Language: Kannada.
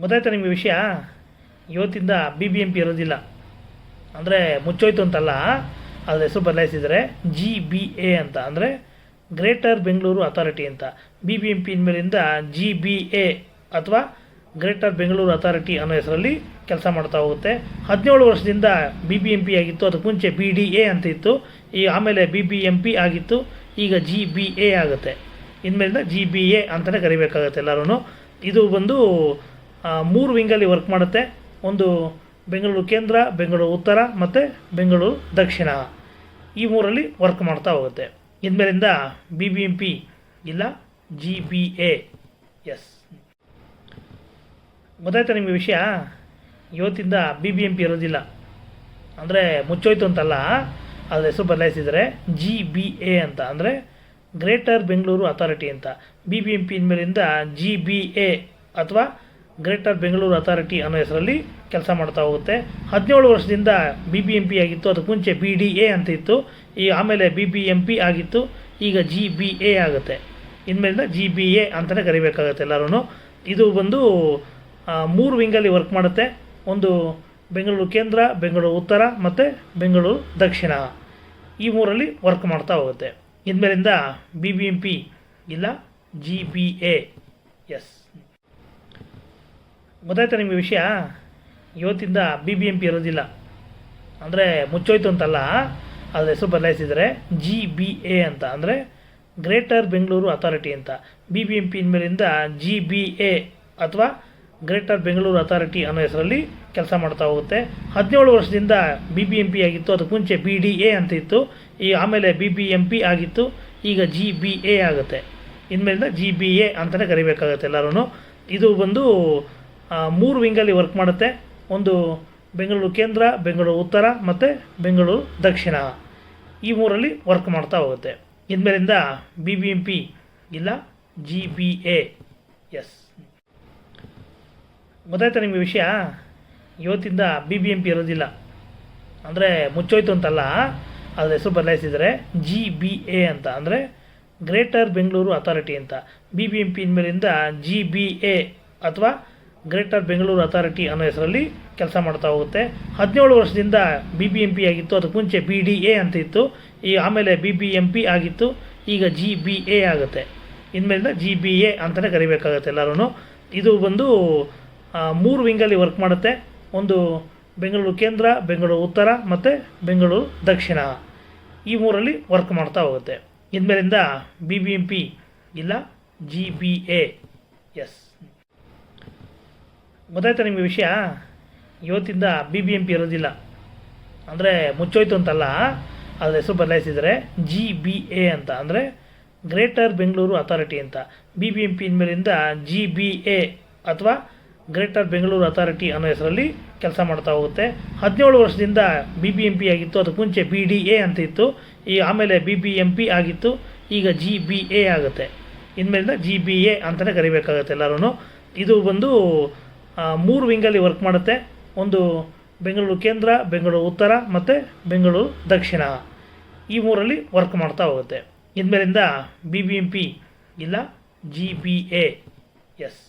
ಗೊತ್ತಾಯ್ತಾ ನಿಮಗೆ ವಿಷಯ? ಇವತ್ತಿಂದ ಬಿ ಬಿ ಎಂ ಪಿ ಇರೋದಿಲ್ಲ. ಅಂದರೆ ಮುಚ್ಚೋಯ್ತು ಅಂತಲ್ಲ, ಅದ್ರ ಹೆಸರು ಬದಲಾಯಿಸಿದರೆ ಜಿ ಬಿ ಎ ಅಂತ. ಅಂದರೆ ಗ್ರೇಟರ್ ಬೆಂಗಳೂರು ಅಥಾರಿಟಿ ಅಂತ. ಬಿ ಬಿ ಎಂ ಪಿ ಇನ್ಮೇಲಿಂದ ಜಿ ಬಿ ಎ ಅಥವಾ ಗ್ರೇಟರ್ ಬೆಂಗಳೂರು ಅಥಾರಿಟಿ ಅನ್ನೋ ಹೆಸರಲ್ಲಿ ಕೆಲಸ ಮಾಡ್ತಾ ಹೋಗುತ್ತೆ. ಹದಿನೇಳು ವರ್ಷದಿಂದ ಬಿ ಬಿ ಎಂ ಪಿ ಆಗಿತ್ತು ಅದಕ್ಕೆ ಮುಂಚೆ ಬಿ ಡಿ ಎ ಅಂತ ಇತ್ತು. ಈ ಆಮೇಲೆ ಬಿ ಬಿ ಎಂ ಪಿ ಆಗಿತ್ತು, ಈಗ ಜಿ ಬಿ ಎ ಆಗುತ್ತೆ. ಇನ್ಮೇಲಿಂದ ಜಿ ಬಿ ಎ ಅಂತಲೇ ಕರಿಬೇಕಾಗುತ್ತೆ ಎಲ್ಲರೂ ಇದು ಬಂದು ಮೂರು ವಿಂಗಲ್ಲಿ ವರ್ಕ್ ಮಾಡುತ್ತೆ. ಒಂದು ಬೆಂಗಳೂರು ಕೇಂದ್ರ, ಬೆಂಗಳೂರು ಉತ್ತರ ಮತ್ತು ಬೆಂಗಳೂರು ದಕ್ಷಿಣ. ಈ ಮೂರಲ್ಲಿ ವರ್ಕ್ ಮಾಡ್ತಾ ಹೋಗುತ್ತೆ. ಇನ್ಮೇಲಿಂದ ಬಿ ಬಿ ಎಂ ಪಿ ಇಲ್ಲ ಜಿ ಬಿ ಎ ಎಸ್ ಗೊತ್ತಾಯ್ತಾ ನಿಮಗೆ ವಿಷಯ? ಇವತ್ತಿಂದ ಬಿ ಬಿ ಎಂ ಪಿ ಇರೋದಿಲ್ಲ. ಅಂದರೆ ಮುಚ್ಚೋಯ್ತು ಅಂತಲ್ಲ ಅದರ ಹೆಸರು ಬದಲಾಯಿಸಿದರೆ ಜಿ ಬಿ ಎ ಅಂತ. ಅಂದರೆ ಗ್ರೇಟರ್ ಬೆಂಗಳೂರು ಅಥಾರಿಟಿ ಅಂತ. ಬಿ ಬಿ ಎಂ ಪಿ ಇನ್ಮೇಲಿಂದ ಜಿ ಬಿ ಎ ಅಥವಾ ಗ್ರೇಟರ್ ಬೆಂಗಳೂರು ಅಥಾರಿಟಿ ಅನ್ನೋ ಹೆಸರಲ್ಲಿ ಕೆಲಸ ಮಾಡ್ತಾ ಹೋಗುತ್ತೆ. ಹದಿನೇಳು ವರ್ಷದಿಂದ ಬಿ ಬಿ ಎಂ ಪಿ ಆಗಿತ್ತು, ಅದಕ್ಕೆ ಮುಂಚೆ ಬಿ ಡಿ ಎ ಅಂತ ಇತ್ತು. ಈ ಆಮೇಲೆ ಬಿ ಬಿ ಎಂ ಪಿ ಆಗಿತ್ತು, ಈಗ ಜಿ ಬಿ ಎ ಆಗುತ್ತೆ. ಇನ್ಮೇಲಿಂದ ಜಿ ಬಿ ಎ ಅಂತಲೇ ಕರಿಬೇಕಾಗುತ್ತೆ ಎಲ್ಲರೂ ಇದು ಬಂದು ಮೂರು ವಿಂಗಲ್ಲಿ ವರ್ಕ್ ಮಾಡುತ್ತೆ. ಒಂದು ಬೆಂಗಳೂರು ಕೇಂದ್ರ, ಬೆಂಗಳೂರು ಉತ್ತರ, ಮತ್ತು ಬೆಂಗಳೂರು ದಕ್ಷಿಣ. ಈ ಮೂರಲ್ಲಿ ವರ್ಕ್ ಮಾಡ್ತಾ ಹೋಗುತ್ತೆ. ಇನ್ಮೇಲಿಂದ ಬಿ ಬಿ ಎಂ ಪಿ ಇಲ್ಲ ಜಿ ಬಿ ಎ ಎಸ್ ಗೊತ್ತಾಯ್ತಾ ನಿಮಗೆ ವಿಷಯ? ಇವತ್ತಿಂದ ಬಿ ಬಿ ಎಂ ಪಿ ಇರೋದಿಲ್ಲ. ಅಂದರೆ ಮುಚ್ಚೋಯ್ತು ಅಂತಲ್ಲ, ಅದ್ರ ಹೆಸರು ಬದಲಾಯಿಸಿದರೆ ಜಿ ಬಿ ಎ ಅಂತ. ಅಂದರೆ ಗ್ರೇಟರ್ ಬೆಂಗಳೂರು ಅಥಾರಿಟಿ ಅಂತ. ಬಿ ಬಿ ಎಂ ಪಿ ಇನ್ಮೇಲಿಂದ ಜಿ ಬಿ ಎ ಅಥವಾ ಗ್ರೇಟರ್ ಬೆಂಗಳೂರು ಅಥಾರಿಟಿ ಅನ್ನೋ ಹೆಸರಲ್ಲಿ ಕೆಲಸ ಮಾಡ್ತಾ ಹೋಗುತ್ತೆ. ಹದಿನೇಳು ವರ್ಷದಿಂದ ಬಿ ಬಿ ಎಂ ಪಿ ಆಗಿತ್ತು, ಅದಕ್ಕೆ ಮುಂಚೆ ಬಿ ಡಿ ಎ ಅಂತ ಇತ್ತು. ಈ ಆಮೇಲೆ ಬಿ ಬಿ ಎಂ ಪಿ ಆಗಿತ್ತು, ಈಗ ಜಿ ಬಿ ಎ ಆಗುತ್ತೆ. ಇನ್ಮೇಲಿಂದ ಜಿ ಬಿ ಎ ಅಂತಲೇ ಕರಿಬೇಕಾಗುತ್ತೆ ಎಲ್ಲರೂ ಇದು ಬಂದು ಮೂರು ವಿಂಗಲ್ಲಿ ವರ್ಕ್ ಮಾಡುತ್ತೆ. ಒಂದು ಬೆಂಗಳೂರು ಕೇಂದ್ರ, ಬೆಂಗಳೂರು ಉತ್ತರ, ಮತ್ತು ಬೆಂಗಳೂರು ದಕ್ಷಿಣ. ಈ ಮೂರಲ್ಲಿ ವರ್ಕ್ ಮಾಡ್ತಾ ಹೋಗುತ್ತೆ. ಇನ್ಮೇಲಿಂದ ಬಿ ಬಿ ಎಂ ಪಿ ಇಲ್ಲ ಜಿ ಬಿ ಎ ಎಸ್ ಗೊತ್ತಾಯ್ತಾ ನಿಮಗೆ ವಿಷಯ? ಇವತ್ತಿಂದ ಬಿ ಬಿ ಎಂ ಪಿ ಇರೋದಿಲ್ಲ. ಅಂದರೆ ಮುಚ್ಚೋಯ್ತು ಅಂತಲ್ಲ, ಅದರ ಹೆಸರು ಬದಲಾಯಿಸಿದರೆ ಜಿ ಬಿ ಎ ಅಂತ. ಅಂದರೆ ಗ್ರೇಟರ್ ಬೆಂಗಳೂರು ಅಥಾರಿಟಿ ಅಂತ. ಬಿ ಬಿ ಎಂ ಪಿ ಇನ್ಮೇಲಿಂದ ಜಿ ಬಿ ಎ ಅಥವಾ ಗ್ರೇಟರ್ ಬೆಂಗಳೂರು ಅಥಾರಿಟಿ ಅನ್ನೋ ಹೆಸರಲ್ಲಿ ಕೆಲಸ ಮಾಡ್ತಾ ಹೋಗುತ್ತೆ. ಹದಿನೇಳು ವರ್ಷದಿಂದ ಬಿ ಬಿ ಎಂ ಪಿ ಆಗಿತ್ತು, ಅದಕ್ಕೆ ಮುಂಚೆ ಬಿ ಡಿ ಎ ಅಂತ ಇತ್ತು. ಈ ಆಮೇಲೆ ಬಿ ಬಿ ಎಂ ಪಿ ಆಗಿತ್ತು, ಈಗ ಜಿ ಬಿ ಎ ಆಗುತ್ತೆ. ಇನ್ಮೇಲಿಂದ ಜಿ ಬಿ ಎ ಅಂತಲೇ ಕರಿಬೇಕಾಗುತ್ತೆ ಎಲ್ಲರೂ ಇದು ಬಂದು ಮೂರು ವಿಂಗಲ್ಲಿ ವರ್ಕ್ ಮಾಡುತ್ತೆ. ಒಂದು ಬೆಂಗಳೂರು ಕೇಂದ್ರ, ಬೆಂಗಳೂರು ಉತ್ತರ, ಮತ್ತು ಬೆಂಗಳೂರು ದಕ್ಷಿಣ. ಈ ಮೂರಲ್ಲಿ ವರ್ಕ್ ಮಾಡ್ತಾ ಹೋಗುತ್ತೆ. ಇನ್ಮೇಲಿಂದ ಬಿ ಬಿ ಎಂ ಪಿ ಇಲ್ಲ ಜಿ ಬಿ ಎ ಎಸ್ ಗೊತ್ತಾಯ್ತಾ ನಿಮಗೆ ವಿಷಯ? ಇವತ್ತಿಂದ ಬಿ ಬಿ ಎಂ ಪಿ ಇರೋದಿಲ್ಲ. ಅಂದರೆ ಮುಚ್ಚೋಯ್ತು ಅಂತಲ್ಲ ಅದ್ರ ಹೆಸರು ಬದಲಾಯಿಸಿದರೆ ಜಿ ಬಿ ಎ ಅಂತ, ಅಂದರೆ ಗ್ರೇಟರ್ ಬೆಂಗಳೂರು ಅಥಾರಿಟಿ ಅಂತ. ಬಿ ಬಿ ಎಂ ಪಿ ಇನ್ಮೇಲಿಂದ ಜಿ ಬಿ ಎ ಅಥವಾ ಗ್ರೇಟರ್ ಬೆಂಗಳೂರು ಅಥಾರಿಟಿ ಅನ್ನೋ ಹೆಸರಲ್ಲಿ ಕೆಲಸ ಮಾಡ್ತಾ ಹೋಗುತ್ತೆ. ಹದಿನೇಳು ವರ್ಷದಿಂದ ಬಿ ಬಿ ಎಂ ಪಿ ಆಗಿತ್ತು, ಅದಕ್ಕೆ ಮುಂಚೆ ಬಿ ಡಿ ಎ ಅಂತ ಇತ್ತು. ಈ ಆಮೇಲೆ ಬಿ ಬಿ ಎಂ ಪಿ ಆಗಿತ್ತು, ಈಗ ಜಿ ಬಿ ಎ ಆಗುತ್ತೆ. ಇನ್ಮೇಲಿಂದ ಜಿ ಬಿ ಎ ಅಂತಲೇ ಕರಿಬೇಕಾಗುತ್ತೆ ಎಲ್ಲರೂ ಇದು ಬಂದು ಮೂರು ವಿಂಗಲ್ಲಿ ವರ್ಕ್ ಮಾಡುತ್ತೆ. ಒಂದು ಬೆಂಗಳೂರು ಕೇಂದ್ರ, ಬೆಂಗಳೂರು ಉತ್ತರ ಮತ್ತು ಬೆಂಗಳೂರು ದಕ್ಷಿಣ. ಈ ಮೂರಲ್ಲಿ ವರ್ಕ್ ಮಾಡ್ತಾ ಹೋಗುತ್ತೆ. ಇನ್ಮೇಲಿಂದ ಬಿ ಬಿ ಎಂ ಪಿ ಇಲ್ಲ ಜಿ ಬಿ ಎ ಎಸ್